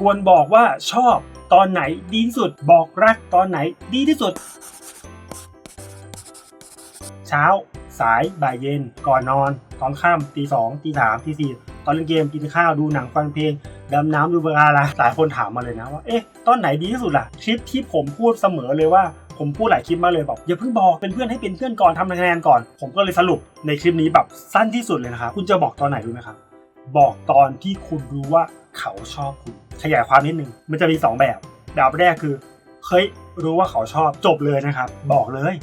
ควรบอกว่าชอบตอนไหนดีที่สุด บอกรักตอนไหนดีที่สุด เช้า สายบ่ายเย็น ก่อนนอน ตอนค่ำตีสองตีสามตีสี่ตอนเล่นเกมกินข้าวดูหนังฟังเพลงดำน้ำดูเวลาละหลายคนถามมาเลยนะว่าเอ๊ะตอนไหนดีที่สุดล่ะคลิปที่ผมพูดเสมอเลยว่าผมพูดหลายคลิปมาเลยบอกอย่าเพิ่งบอกเป็นเพื่อนให้เป็นเพื่อนก่อนทำคะแนนก่อน ผมก็เลยสรุปในคลิปนี้แบบสั้นที่สุดเลยนะครับคุณจะบอกตอนไหนรู้ไหมครับ บอกตอนที่คุณรู้ว่าเขาชอบคุณ ขยายความนิดนึง มันจะมีสองแบบ แบบแรกคือ เฮ้ย รู้ว่าเขาชอบจบเลยนะครับ บอกเลย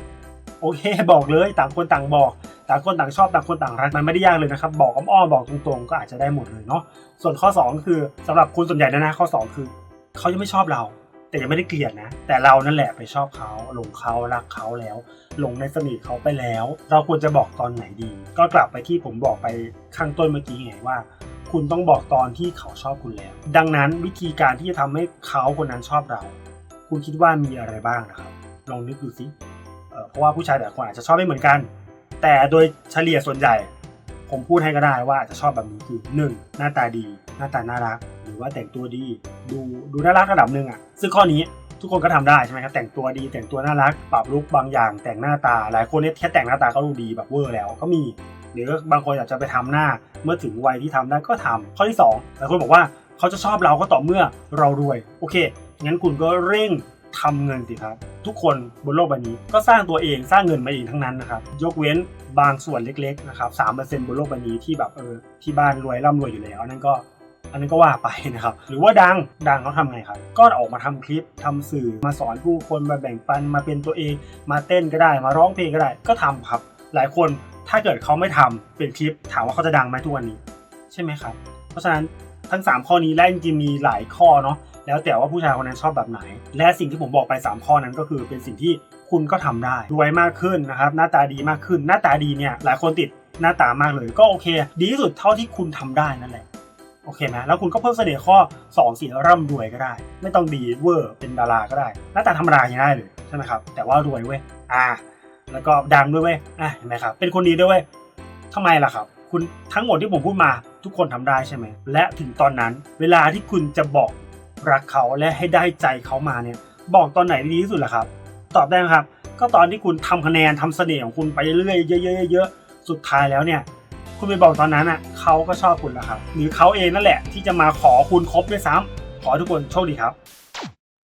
โอเค บอกเลยต่างคนต่างบอก ต่างคนต่างชอบต่างคนต่างรักมันไม่ได้ยากเลยนะครับ บอกอ้อมๆบอกตรงๆ ก็อาจจะได้หมดเลยเนาะส่วนข้อ 2 คือสำหรับคุณส่วนใหญ่นะนะข้อ 2 คือ เขายังไม่ชอบเรา แต่ยังไม่ได้เกลียดนะ แต่เรานั่นแหละไปชอบเขาหลงเขารักเขาแล้ว หลงในสนิทเขาไปแล้ว เราควรจะบอกตอนไหนดี ก็กลับไปที่ผมบอกไปข้างต้นเมื่อกี้ไงว่า คุณต้องบอกตอนที่เขาชอบคุณแล้ว ดังนั้นวิธีการที่จะทำให้เขาคนนั้นชอบเรา คุณคิดว่ามีอะไรบ้างนะครับ ลองนึกดูสิเเพราะว่าผู้ชายแต่ละคนอาจจะชอบไม่เหมือนกัน แต่โดยเฉลี่ยส่วนใหญ่ ผมพูดให้ก็ได้ว่าอาจจะชอบแบบนี้คือ 1. หน้าตาดี หน้าตาน่ารัก หรือว่าแต่งตัวดี ดูดูน่ารักระดับหนึ่งอะ ซึ่งข้อนี้ทุกคนก็ทำได้ใช่ไหมครับแต่งตัวดีแต่งตัวน่ารัก ปรับลุคบางอย่าง แต่งหน้าตาหลายคนเนี่ยแค่แต่งหน้าตาก็ดูดีแบบเวอร์แล้วก็มี หรือบางคนอยากจะไปทำหน้าเมื่อถึงวัยที่ทำได้ก็ทำข้อที่2หลายคนบอกว่าเขาจะชอบเราก็ต่อเมื่อเรารวย โอเคงั้นคุณก็เร่งทำเงินสิครับ ทุกคนบนโลกใบนี้ก็สร้างตัวเองสร้างเงินมาเองทั้งนั้นนะครับ ยกเว้นบางส่วนเล็กๆนะครับสามเปอร์เซ็นต์บนโลกใบนี้ที่แบบเออที่บ้านรวยร่ำรวยอยู่แล้วนนั้นก็ อันนั้ก็ว่าไปนะครับ หรือว่าดังดังเขาทำไงครับ ก็ออกมาทำคลิปทำสื่อมาสอนผู้คนมาแบ่งปันมาเป็นตัวเอง มาเต้นก็ได้ มาร้องเพลงก็ได้ก็ทำครับ หลายคนถ้าเกิดเขาไม่ทำเป็นคลิป ถามว่าเขาจะดังไหมทุกวันนี้ ใช่ไหมครับ เพราะฉะนั้นทั้ง 3 ข้อนี้และจริงๆมีหลายข้อเนาะแล้วแต่ว่าผู้ชายคนนั้นชอบแบบไหน และสิ่งที่ผมบอกไป 3 ข้อนั้นก็คือเป็นสิ่งที่คุณก็ทำได้รวยมากขึ้นนะครับ หน้าตาดีมากขึ้น หน้าตาดีเนี่ยหลายคนติดหน้าตามากเลยก็โอเค ดีที่สุดเท่าที่คุณทำได้นั่นแหละ โอเคไหมแล้วคุณก็เพิ่มเสน่ห์ข้อ2สี่ร่ำรวยก็ได้ ไม่ต้องดีเวอร์เป็นดาราก็ได้ หน้าตาธรรมดายังได้เลยใช่ไหมครับ แต่ว่ารวยเว้ยอ่า แล้วก็ดังด้วยเว้ยอะเห็นไหมครับ เป็นคนดีด้วยเว้ยทำไมล่ะครับ คุณทั้งหมดที่ผมพูดมาทุกคนทำได้ใช่ไหม และถึงตอนนั้นเวลาที่คุณจะบอกรักเขาและให้ได้ใจเขามาเนี่ย บอกตอนไหนดีที่สุดล่ะครับ ตอบได้ไหมครับ ก็ตอนที่คุณทำคะแนนทำเสน่ห์ของคุณไปเรื่อยๆเยอะๆเยอะๆสุดท้ายแล้วเนี่ย คุณไปบอกตอนนั้นอะเขาก็ชอบคุณแล้วครับ หรือเขาเองนั่นแหละที่จะมาขอคุณครบด้วยซ้ำขอทุกคนโชคดีครับ